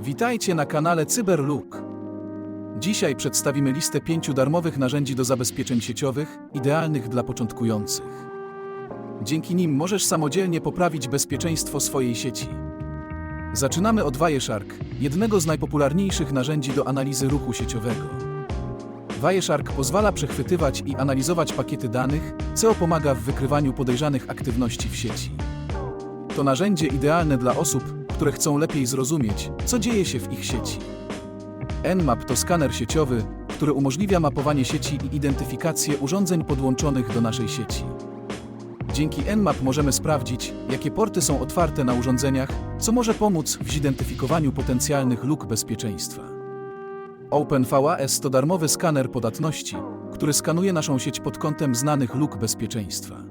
Witajcie na kanale CyberLook. Dzisiaj przedstawimy listę pięciu darmowych narzędzi do zabezpieczeń sieciowych, idealnych dla początkujących. Dzięki nim możesz samodzielnie poprawić bezpieczeństwo swojej sieci. Zaczynamy od Wireshark, jednego z najpopularniejszych narzędzi do analizy ruchu sieciowego. Wireshark pozwala przechwytywać i analizować pakiety danych, co pomaga w wykrywaniu podejrzanych aktywności w sieci. To narzędzie idealne dla osób, które chcą lepiej zrozumieć, co dzieje się w ich sieci. Nmap to skaner sieciowy, który umożliwia mapowanie sieci i identyfikację urządzeń podłączonych do naszej sieci. Dzięki Nmap możemy sprawdzić, jakie porty są otwarte na urządzeniach, co może pomóc w zidentyfikowaniu potencjalnych luk bezpieczeństwa. OpenVAS to darmowy skaner podatności, który skanuje naszą sieć pod kątem znanych luk bezpieczeństwa.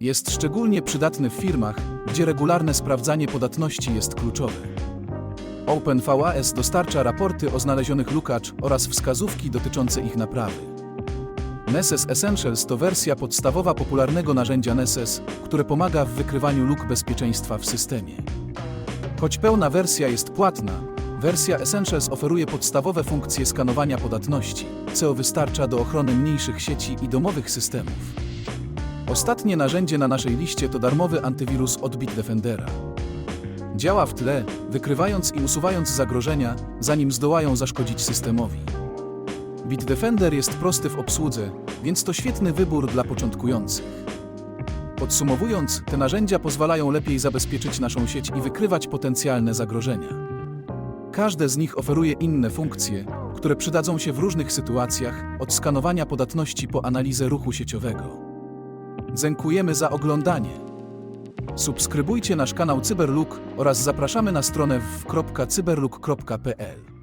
Jest szczególnie przydatny w firmach, gdzie regularne sprawdzanie podatności jest kluczowe. OpenVAS dostarcza raporty o znalezionych lukacz oraz wskazówki dotyczące ich naprawy. Nesses Essentials to wersja podstawowa popularnego narzędzia Nesses, które pomaga w wykrywaniu luk bezpieczeństwa w systemie. Choć pełna wersja jest płatna, wersja Essentials oferuje podstawowe funkcje skanowania podatności, co wystarcza do ochrony mniejszych sieci i domowych systemów. Ostatnie narzędzie na naszej liście to darmowy antywirus od Bitdefendera. Działa w tle, wykrywając i usuwając zagrożenia, zanim zdołają zaszkodzić systemowi. Bitdefender jest prosty w obsłudze, więc to świetny wybór dla początkujących. Podsumowując, te narzędzia pozwalają lepiej zabezpieczyć naszą sieć i wykrywać potencjalne zagrożenia. Każde z nich oferuje inne funkcje, które przydadzą się w różnych sytuacjach, od skanowania podatności po analizę ruchu sieciowego. Dziękujemy za oglądanie. Subskrybujcie nasz kanał Cyberlook oraz zapraszamy na stronę www.cyberlook.pl.